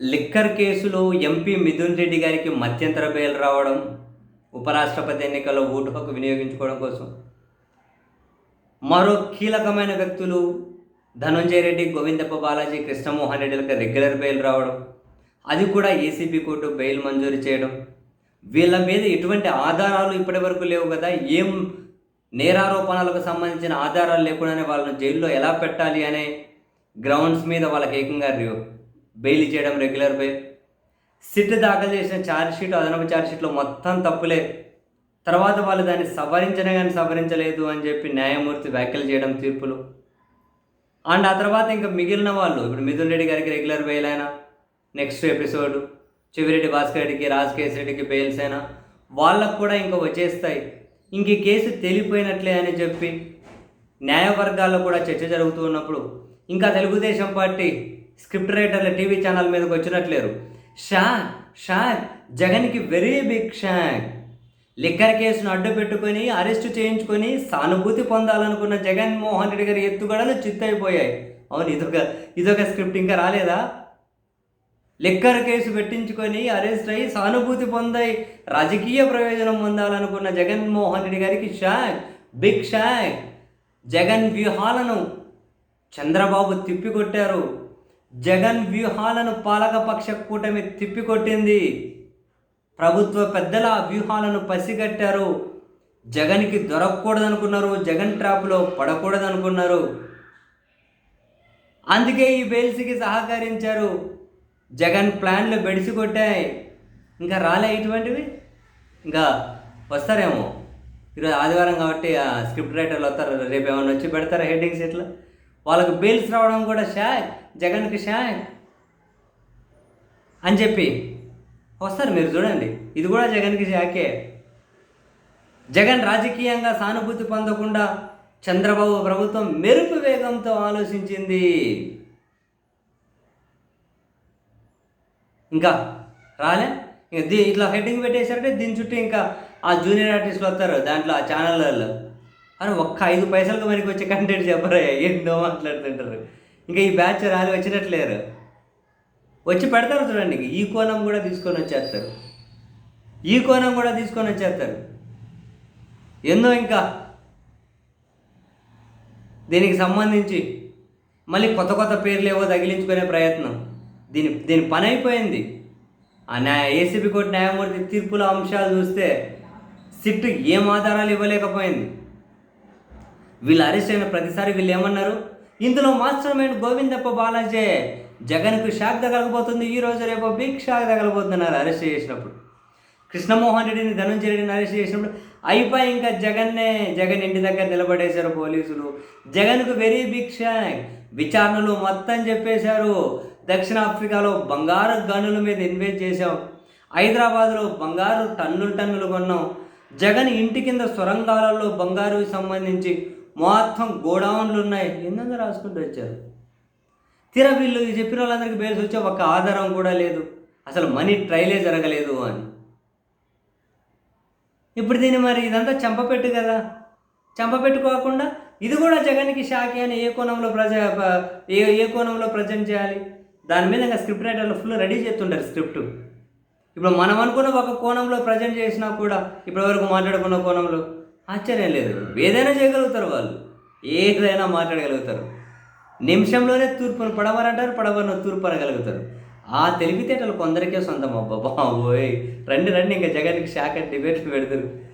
Liquor కేసులో MP Mithun Reddy గారికి మధ్యంతర బెయిల్ రావడం ఉపరాష్ట్రపతి ఎన్నికల్లో ఓటు హక్కు వినియోగించుకోవడం కోసం. మరో కీలకమైన వ్యక్తులు ధనంజయ రెడ్డి గోవిందప్ప బాలాజీ కృష్ణమోహన్ రెడ్డిలకు రెగ్యులర్ బెయిల్ రావడం అది కూడా ఏసీబీ కోర్టు బెయిల్ మంజూరు చేయడం. వీళ్ళ మీద ఎటువంటి ఆధారాలు ఇప్పటి వరకు లేవు కదా ఏం నేరారోపణలకు సంబంధించిన ఆధారాలు లేకుండానే వాళ్ళని జైల్లో ఎలా పెట్టాలి అనే గ్రౌండ్స్ మీద వాళ్ళకి ఏకంగా రి- బెయిల్ చేయడం రెగ్యులర్ బెయిల్ సిట్ దాఖలు చేసిన ఛార్జ్షీట్ అదనపు ఛార్జ్షీట్లో మొత్తం తప్పులే. తర్వాత వాళ్ళు దాన్ని సవరించనే కానీ సవరించలేదు అని చెప్పి న్యాయమూర్తి వ్యాఖ్యలు చేయడం తీర్పులు. అండ్ ఆ తర్వాత ఇంకా మిగిలిన వాళ్ళు ఇప్పుడు మిథున్ రెడ్డి గారికి రెగ్యులర్ బెయిల్ అయినా నెక్స్ట్ ఎపిసోడ్ చివిరెడ్డి భాస్కర్ రెడ్డికి రాజ్ రెడ్డికి బెయిల్స్ అయినా వాళ్ళకు కూడా ఇంకా వచ్చేస్తాయి. ఇంక ఈ కేసు తేలిపోయినట్లే అని చెప్పి న్యాయవర్గాల్లో కూడా చర్చ జరుగుతూ ఉన్నప్పుడు ఇంకా తెలుగుదేశం పార్టీ స్క్రిప్ట్ రైటర్ల టీవీ ఛానల్ మీదకి వచ్చినట్లేరు. షాక్ షాక్ జగన్కి వెరీ బిగ్ షాక్ లిక్కర్ కేసును అడ్డు పెట్టుకొని అరెస్ట్ చేయించుకొని సానుభూతి పొందాలనుకున్న జగన్మోహన్ రెడ్డి గారి ఎత్తుగడలు చిత్తైపోయాయి. అవును ఇదొక ఇదొక స్క్రిప్ట్ ఇంకా రాలేదా? లిక్కర్ కేసు పెట్టించుకొని అరెస్ట్ అయ్యి సానుభూతి పొందాయి. రాజకీయ ప్రయోజనం పొందాలనుకున్న జగన్మోహన్ రెడ్డి గారికి షాక్ బిగ్ షాక్ జగన్ వ్యూహాలను చంద్రబాబు తిప్పికొట్టారు. జగన్ వ్యూహాలను పాలకపక్ష కూటమి తిప్పికొట్టింది. ప్రభుత్వ పెద్దల వ్యూహాలను పసిగట్టారు. జగన్కి దొరకకూడదనుకున్నారు. జగన్ ట్రాప్లో పడకూడదనుకున్నారు. అందుకే ఈ బెయిల్స్కి సహకరించారు. జగన్ ప్లాన్లు బెడిసికొట్టాయి. ఇంకా రాలే ఇటువంటివి? ఇంకా వస్తారేమో? ఈరోజు ఆదివారం కాబట్టి ఆ స్క్రిప్ట్ రైటర్లు వస్తారు. రేపు ఏమైనా వచ్చి పెడతారా హెడ్డింగ్స్ ఇట్లా? వాళ్ళకు బెయిల్స్ రావడం కూడా షాక్ జగన్ కిషా అని చెప్పి వస్తారు మీరు చూడండి. ఇది కూడా జగన్కి షాకే జగన్ రాజకీయంగా సానుభూతి పొందకుండా చంద్రబాబు ప్రభుత్వం మెరుపు వేగంతో ఆలోచించింది. ఇంకా రాలే? ఇంకా దీ ఇట్లా హెడ్డింగ్ పెట్టేశారంటే దీని చుట్టూ ఇంకా ఆ జూనియర్ ఆర్టిస్టులు వస్తారు దాంట్లో ఆ ఛానళ్ళల్లో అని ఒక్క ఐదు పైసలకు మనకి వచ్చే కంటెంట్ చెప్పరా? ఎన్నో మాట్లాడుతుంటారు. ఇంకా ఈ బ్యాచ్ రాలి వచ్చినట్లేరు. వచ్చి పెడతారు చూడండి ఈ కోణం కూడా తీసుకొని వచ్చేస్తారు. ఈ కోణం కూడా తీసుకొని వచ్చేస్తారు. ఎన్నో ఇంకా. దీనికి సంబంధించి మళ్ళీ కొత్త కొత్త పేర్లు ఏవో తగిలించుకునే ప్రయత్నం. దీని దీని పని అయిపోయింది. ఆ న్యాయ ఏసీబీ కోర్టు న్యాయమూర్తి తీర్పుల అంశాలు చూస్తే సిట్ ఏం ఆధారాలు ఇవ్వలేకపోయింది. వీళ్ళు అరెస్ట్ అయిన ప్రతిసారి వీళ్ళు ఏమన్నారు? ఇందులో మాస్టర్ మైండ్ గోవిందప్ప బాలాజీ. జగన్కు షాక్ తగలకపోతుంది ఈ రోజు రేపు బిగ్ షాక్ తగలబోతున్నారు అరెస్ట్ చేసినప్పుడు. కృష్ణమోహన్ రెడ్డిని ధనుంజయ రెడ్డిని అరెస్ట్ చేసినప్పుడు అయిపోయి ఇంకా జగన్నే జగన్ ఇంటి దగ్గర నిలబడేశారు పోలీసులు. జగన్కు వెరీ బిగ్ షాక్. విచారణలు మొత్తం చెప్పేశారు. దక్షిణాఫ్రికాలో బంగారు గనుల మీద ఇన్వెస్ట్ చేశాం. హైదరాబాద్లో బంగారు టన్నులు టన్నులు కొన్నాం. జగన్ ఇంటి కింద సొరంగాలలో బంగారుకి సంబంధించి మొత్తం గోడౌన్లు ఉన్నాయి. ఏందంగా రాసుకుంటూ వచ్చారు. తీరా వీళ్ళు చెప్పిన వాళ్ళందరికీ బేల్స్ వచ్చే ఒక ఆధారం కూడా లేదు. అసలు మనీ ట్రైలే జరగలేదు అని. ఇప్పుడు దీన్ని మరి ఇదంతా చంపపెట్టు కదా. చంపపెట్టుకోకుండా ఇది కూడా జగన్కి షాకి అని ఏ కోణంలో ప్రజ ఏ ఏ కోణంలో ప్రజెంట్ చేయాలి? దాని మీద ఇంకా స్క్రిప్ట్ రైటర్లు ఫుల్ రెడీ చేస్తుంటారు స్క్రిప్ట్. ఇప్పుడు మనం అనుకున్న ఒక కోణంలో ప్రజెంట్ చేసినా కూడా ఇప్పటివరకు మాట్లాడుకున్న కోణంలో ఆశ్చర్యం లేదు. ఏదైనా చేయగలుగుతారు వాళ్ళు. ఏదైనా మాట్లాడగలుగుతారు. నిమిషంలోనే తూర్పును పడవరంటారు పడవను తూర్పు అనగలుగుతారు. ఆ తెలివితేటలు కొందరికే సొంతం. అబ్బా బాబోయ్. రండి రండి ఇంకా జగన్కి శాఖ డిబేట్లు పెడతారు